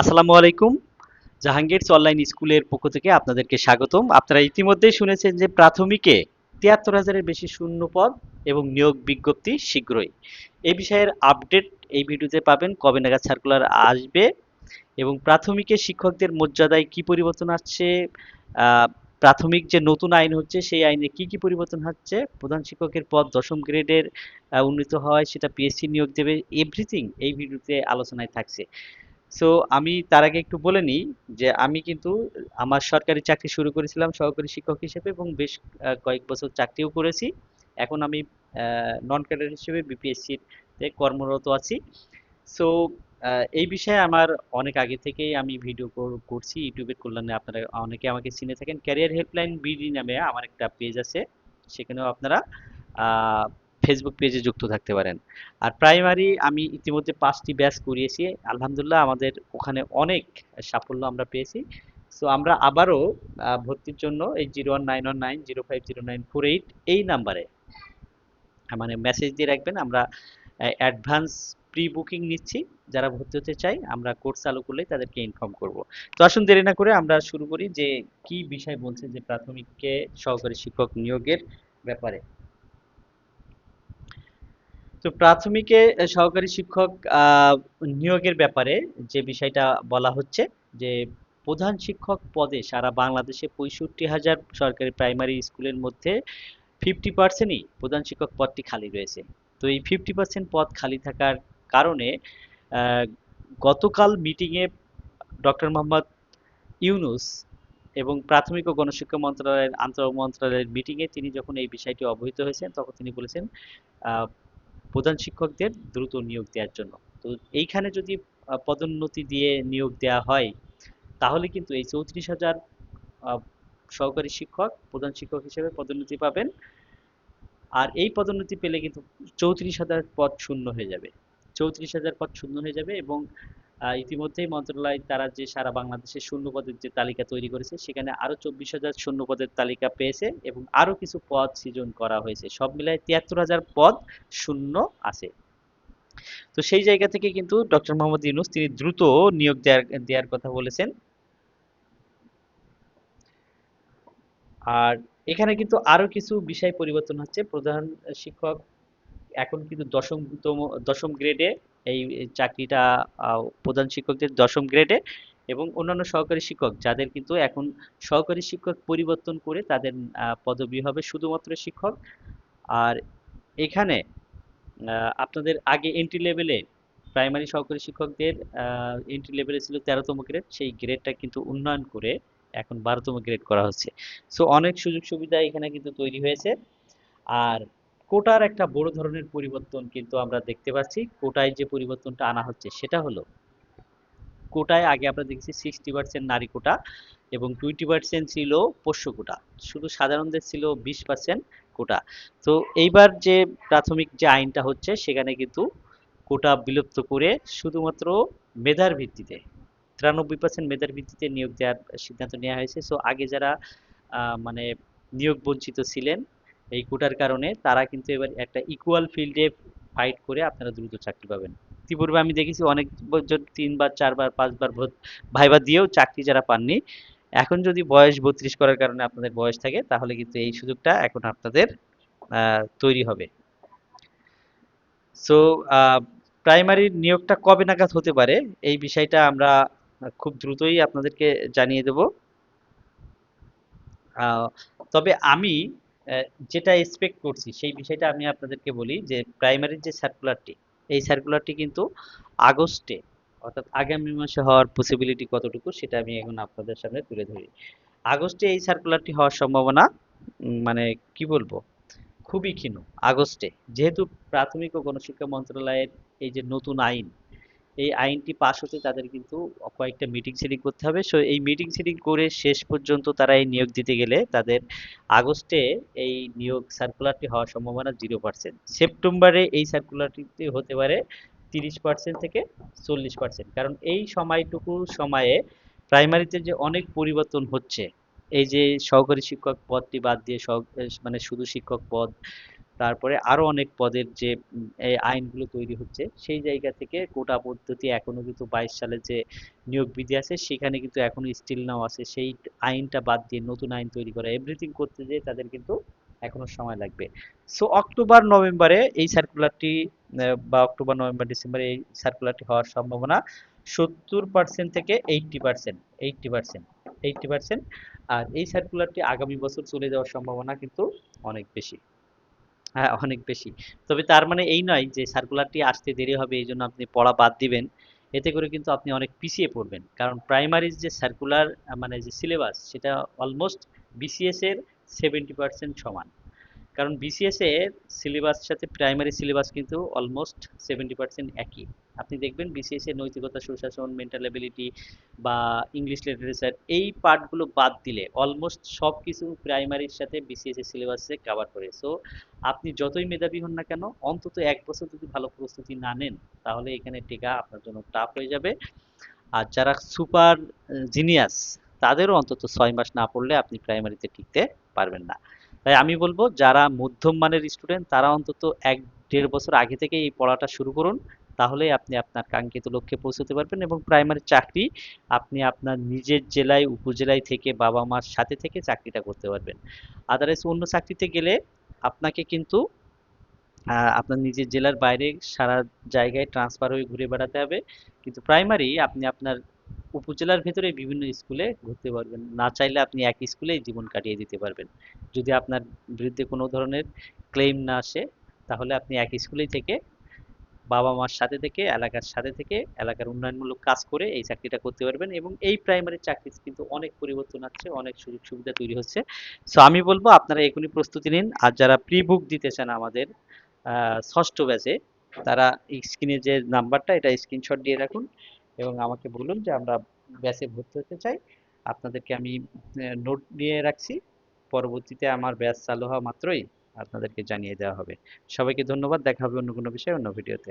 আসসালামু আলাইকুম। জাহাঙ্গীরস অনলাইন স্কুলের পক্ষ থেকে আপনাদেরকে স্বাগতম। আপনারা ইতিমধ্যেই শুনেছেন যে প্রাথমিকে তিয়াত্তর হাজারের বেশি শূন্য পদ এবং নিয়োগ বিজ্ঞপ্তি শীঘ্রই। এই বিষয়ের আপডেট এই ভিডিওতে পাবেন, কবে নাগাদ সার্কুলার আসবে এবং প্রাথমিকে শিক্ষকদের মর্যাদায় কি পরিবর্তন আসছে প্রাথমিক যে নতুন আইন হচ্ছে সেই আইনে কি কি পরিবর্তন হচ্ছে, প্রধান শিক্ষকের পদ দশম গ্রেডের উন্নীত হয়, সেটা পিএসসি নিয়োগ দেবে এভরিথিং এই ভিডিওতে আলোচনায় থাকছে। সো আমি তার আগে একটু বলে নিই যে আমি কিন্তু আমার সরকারি চাকরি শুরু করেছিলাম সহকারী শিক্ষক হিসেবে এবং বেশ কয়েক বছর চাকরিও করেছি। এখন আমি নন ক্যাডার হিসেবে বিপিএসসির কর্মরত আছি। সো এই বিষয়ে আমার অনেক আগে থেকেই আমি ভিডিও করছি ইউটিউবের কল্যাণে আপনারা অনেকে আমাকে চিনে থাকেন। ক্যারিয়ার হেল্পলাইন বিডি নামে আমার একটা পেজ আছে, সেখানেও আপনারা ফেসবুক পেজে যুক্ত থাকতে পারেন। আর প্রাইমারি আমি ইতিমধ্যে পাঁচটি ব্যাচ করিয়েছি। আলহামদুলিল্লাহ আমাদের ওখানে অনেক সাফল্য আমরা পেয়েছি। সো আমরা আবারও ভর্তির জন্য এই zero one nine one nine zero five zero nine four eight এই নাম্বারে মানে মেসেজ দিয়ে রাখবেন। আমরা অ্যাডভান্স প্রি বুকিং নিচ্ছি। যারা ভর্তি হতে চাই আমরা কোর্স চালু করলে তাদেরকে ইনফর্ম করব। তো আসুন দেরি না করে আমরা শুরু করি যে কি বিষয় বলছে যে প্রাথমিককে সহকারী শিক্ষক নিয়োগের ব্যাপারে। তো প্রাথমিকে সহকারী শিক্ষক নিয়োগের ব্যাপারে যে বিষয়টা বলা হচ্ছে, যে প্রধান শিক্ষক পদে সারা বাংলাদেশে পঁয়ষট্টি হাজার সরকারি প্রাইমারি স্কুলের মধ্যে ফিফটি পার্সেন্টই প্রধান শিক্ষক পদটি খালি রয়েছে। তো এই ফিফটি পার্সেন্ট পদ খালি থাকার কারণে গতকাল মিটিংয়ে ডক্টর মোহাম্মদ ইউনুস এবং প্রাথমিক ও গণশিক্ষা মন্ত্রণালয়ের, আন্তঃ মন্ত্রণালয়ের মিটিংয়ে তিনি যখন এই বিষয়টি অবহিত হয়েছেন, তখন তিনি বলেছেন প্রধান শিক্ষকদের দ্রুত নিয়োগ দেওয়ার জন্য। তো এইখানে যদি পদোন্নতি দিয়ে নিয়োগ দেওয়া হয়, তাহলে কিন্তু এই চৌত্রিশ হাজার সহকারী শিক্ষক, প্রধান শিক্ষক হিসেবে পদোন্নতি পাবেন। আর এই পদোন্নতি পেলে কিন্তু চৌত্রিশ হাজার পদ শূন্য হয়ে যাবে। চৌত্রিশ হাজার পদ শূন্য হয়ে যাবে এবং ইতিমধ্যেই মন্ত্রণালয় তারা যে সারা বাংলাদেশে শূন্য পদের যে তালিকা তৈরি করেছে, সেখানে আরও চব্বিশ হাজার শূন্য পদের তালিকা পেয়েছে এবং আরও কিছু পদ সৃজন করা হয়েছে। সব মিলায় তিয়াত্তর হাজার পদ শূন্য আছে। তো সেই জায়গা থেকে কিন্তু ডক্টর মোহাম্মদ ইউনুস, তিনি দ্রুত নিয়োগ দেওয়ার দেওয়ার কথা বলেছেন। আর এখানে কিন্তু আরও কিছু বিষয় পরিবর্তন হচ্ছে। প্রধান শিক্ষক এখন কিন্তু দশমতম দশম গ্রেডে এই চাকরিটা প্রধান শিক্ষকদের দশম গ্রেডে এবং অন্যান্য সহকারী শিক্ষক যাদের কিন্তু এখন সহকারী শিক্ষক পরিবর্তন করে তাদের পদবি হবে শুধুমাত্র শিক্ষক। আর এখানে আপনাদের আগে এন্ট্রি লেভেলে প্রাইমারি সহকারী শিক্ষকদের এন্ট্রি লেভেলে ছিল তেরোতম গ্রেড সেই গ্রেডটা কিন্তু উন্নয়ন করে এখন বারোতম গ্রেড করা হচ্ছে। সো অনেক সুযোগ সুবিধা এখানে কিন্তু তৈরি হয়েছে। আর কোটার একটা বড় ধরনের পরিবর্তন কিন্তু আমরা দেখতে পাচ্ছি। কোটায় যে পরিবর্তনটা আনা হচ্ছে সেটা হলো, কোটায় আগে আমরা দেখছি সিক্সটি পার্সেন্ট নারী কোটা এবং টোয়েন্টি পার্সেন্ট ছিল পোষ্য কোটা। শুধু সাধারণদের ছিল বিশ পার্সেন্ট কোটা। তো এইবার যে প্রাথমিক যে আইনটা হচ্ছে, সেখানে কিন্তু কোটা বিলুপ্ত করে শুধুমাত্র মেধার ভিত্তিতে, তিরানব্বই পার্সেন্ট মেধার ভিত্তিতে নিয়োগ দেওয়ার সিদ্ধান্ত নেওয়া হয়েছে। সো আগে যারা মানে নিয়োগ বঞ্চিত ছিলেন এই কোটার কারণে তারা কিন্তু এবার একটা ইকুয়াল ফিল্ডে ফাইট করে আপনারা দ্রুত চাকরি পাবেন। ইতিপূর্বে আমি দেখেছি অনেক বছর তিনবার, চারবার, পাঁচবার ভোট ভাইবা দিয়েও চাকরি যারা পাননি। এখন যদি বয়স বত্রিশ করার কারণে আপনাদের বয়স থাকে, তাহলে কিন্তু এই সুযোগটা এখন আপনাদের তৈরি হবে। সো প্রাইমারি নিয়োগটা কবে নাগাদ হতে পারে, এই বিষয়টা আমরা খুব দ্রুতই আপনাদেরকে জানিয়ে দেব। তবে আমি যেটা এক্সপেক্ট করছি, সেই বিষয়টা আমি আপনাদেরকে বলি যে প্রাইমারির যে সার্কুলারটি এই সার্কুলারটি কিন্তু আগস্টে, অর্থাৎ আগামী মাসে হওয়ার পসিবিলিটি কতটুকু সেটা আমি এখন আপনাদের সামনে তুলে ধরি। আগস্টে এই সার্কুলারটি হওয়ার সম্ভাবনা মানে কি বলব, খুবই ক্ষীণ আগস্টে। যেহেতু প্রাথমিক ও গণশিক্ষা মন্ত্রণালয়ের এই যে নতুন আইন এই আইনটি পাশ হতে তাদের কিন্তু কয়েকটা মিটিং সিটিং করতে হবে। সো এই মিটিং সিটিং করে শেষ পর্যন্ত তারা এই নিয়োগ দিতে গেলে তাদের আগস্টে এই নিয়োগ সার্কুলারটি হওয়ার সম্ভাবনা জিরো পার্সেন্ট সেপ্টেম্বরে এই সার্কুলারটি হতে পারে তিরিশ পার্সেন্ট থেকে চল্লিশ পার্সেন্ট কারণ এই সময়টুকু সময়ে প্রাইমারিতে যে অনেক পরিবর্তন হচ্ছে, এই যে সহকারী শিক্ষক পদটি বাদ দিয়ে মানে শুধু শিক্ষক পদ তারপরে আরও অনেক পদের যে আইনগুলো তৈরি হচ্ছে, সেই জায়গা থেকে কোটা পদ্ধতি এখনও কিন্তু বাইশ সালে যে নিয়োগ বিধি আছে, সেখানে কিন্তু এখনও স্টিল নাও আছে। সেই আইনটা বাদ দিয়ে নতুন আইন তৈরি করা এভরিথিং করতে যেয়ে তাদের কিন্তু এখনও সময় লাগবে। সো অক্টোবর, নভেম্বরে এই সার্কুলারটি বা অক্টোবর, নভেম্বর, ডিসেম্বরে এই সার্কুলারটি হওয়ার সম্ভাবনা সত্তর পার্সেন্ট থেকে eighty percent eighty percent eighty percent আর এই সার্কুলারটি আগামী বছর চলে যাওয়ার সম্ভাবনা কিন্তু অনেক বেশি। হ্যাঁ অনেক বেশি। তবে তার মানে এই নয় যে সার্কুলারটি আসতে দেরি হবে, এই জন্য আপনি পড়া বাদ দিবেন। এতে করে কিন্তু আপনি অনেক পিছিয়ে পড়বেন। কারণ প্রাইমারির যে সার্কুলার মানে যে সিলেবাস সেটা অলমোস্ট বিসিএস এর সেভেন্টি পার্সেন্ট সমান। কারণ বিসিএস সিলেবাস সাথে প্রাইমারি সিলেবাস কিন্তু অলমোস্ট সেভেন্টি পার্সেন্ট একই। আপনি দেখবেন বিসিএস নৈতিকতা, সুশাসন মেন্টাল এবিলিটি বা ইংলিশ লিটারেচার এই পার্টগুলো বাদ দিলে অলমোস্ট সব কিছু প্রাইমারির সাথে বিসিএস সিলেবাসে কভার করে। সো আপনি যতই মেধাবী হন না কেন, অন্তত এক বছর যদি ভালো প্রস্তুতি না নেন, তাহলে এখানে টেকা আপনার জন্য টাফ হয়ে যাবে। আর যারা সুপার জিনিয়াস তাদেরও অন্তত ছয় মাস না পড়লে আপনি প্রাইমারিতে টিকতে পারবেন না। তাই আমি বলব, যারা মধ্যম মানের স্টুডেন্ট তারা অন্তত এক দেড় বছর আগে থেকে এই পড়াটা শুরু করুন। তাহলে আপনি আপনার কাঙ্ক্ষিত লক্ষ্যে পৌঁছতে পারবেন এবং প্রাইমারি চাকরি আপনি আপনার নিজের জেলায়, উপজেলায় থেকে বাবা মার সাথে থেকে চাকরিটা করতে পারবেন। আদারওয়াইজ অন্য চাকরিতে গেলে আপনাকে কিন্তু আপনার নিজের জেলার বাইরে সারা জায়গায় ট্রান্সফার হয়ে ঘুরে বেড়াতে হবে। কিন্তু প্রাইমারি আপনি আপনার উপজেলার ভেতরে বিভিন্ন স্কুলে ঘুরতে পারবেন। না চাইলে আপনি এক স্কুলেই জীবন কাটিয়ে দিতে পারবেন। যদি আপনার বিরুদ্ধে কোনো ধরনের ক্লেম না আসে, তাহলে আপনি এক স্কুলেই থেকে বাবা মার সাথে থেকে, এলাকার সাথে থেকে, এলাকার উন্নয়নমূলক কাজ করে এই চাকরিটা করতে পারবেন এবং এই প্রাইমারি চাকরি কিন্তু অনেক পরিবর্তন আসছে, অনেক সুযোগ সুবিধা তৈরি হচ্ছে। সো আমি বলব আপনারা এখনই প্রস্তুতি নিন। আর যারা প্রি বুক দিতে চান আমাদের ষষ্ঠ ব্যাচে তারা স্ক্রিনে যে নাম্বারটা এটা স্ক্রিনশট দিয়ে রাখুন। এবং আমাকে বলুন যে আমরা ব্যাচে ভর্তি হতে চাই। আপনাদেরকে আমি নোট নিয়ে রাখছি। পরবর্তীতে আমার ব্যাচ চালু হওয়া মাত্রই আপনাদেরকে জানিয়ে দেওয়া হবে। সবাইকে ধন্যবাদ। দেখা হবে অন্য কোনো বিষয়ে, অন্য ভিডিওতে